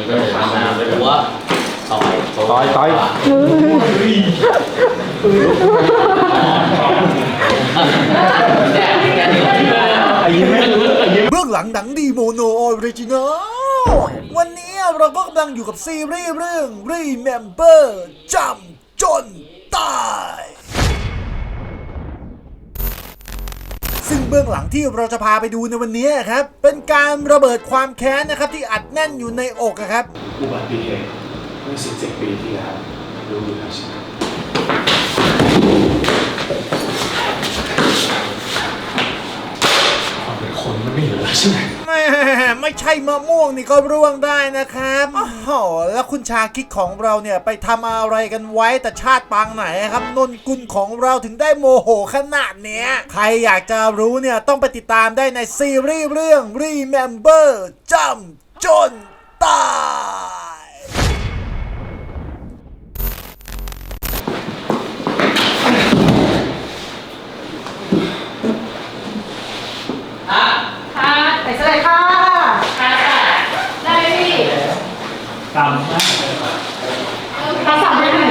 นี่ก็ทำนะหัวต่อยต่อยต่อยแค่แค่นี้ไอ้ยิ้มไม่รู้ไอ้ยิ้มเบื้องหลังหนังดีโมโนออริจินอลวันนี้เราก็กำลังอยู่กับซีรีส์เรื่อง Remember จำจนตาย ซึ่งเบื้องหลังที่เราจะพาไปดูในวันนี้ครับ เป็นการระเบิดความแค้นนะครับที่อัดแน่นอยู่ในอกอะครับ อุบัติเหตุเมื่อ17ปีที่แล้วรู้อยู่แล้วใช่ไหมความเป็นคนมันไม่เหลือแล้วใช่ไหมแม่ไม่ใช่มะม่วงนี่ก็ร่วงได้นะครับโอ้โหแล้วคุณชาคิดของเราเนี่ยไปทำอะไรกันไว้แต่ชาติปางไหนครับนนกุลของเราถึงได้โมโหขนาดเนี้ย ใครอยากจะรู้เนี่ยต้องไปติดตามได้ในซีรีส์เรื่อง Remember จำจนตาย ส่เลยค่ะได้พี่ตามนะภาษาไม่ถึง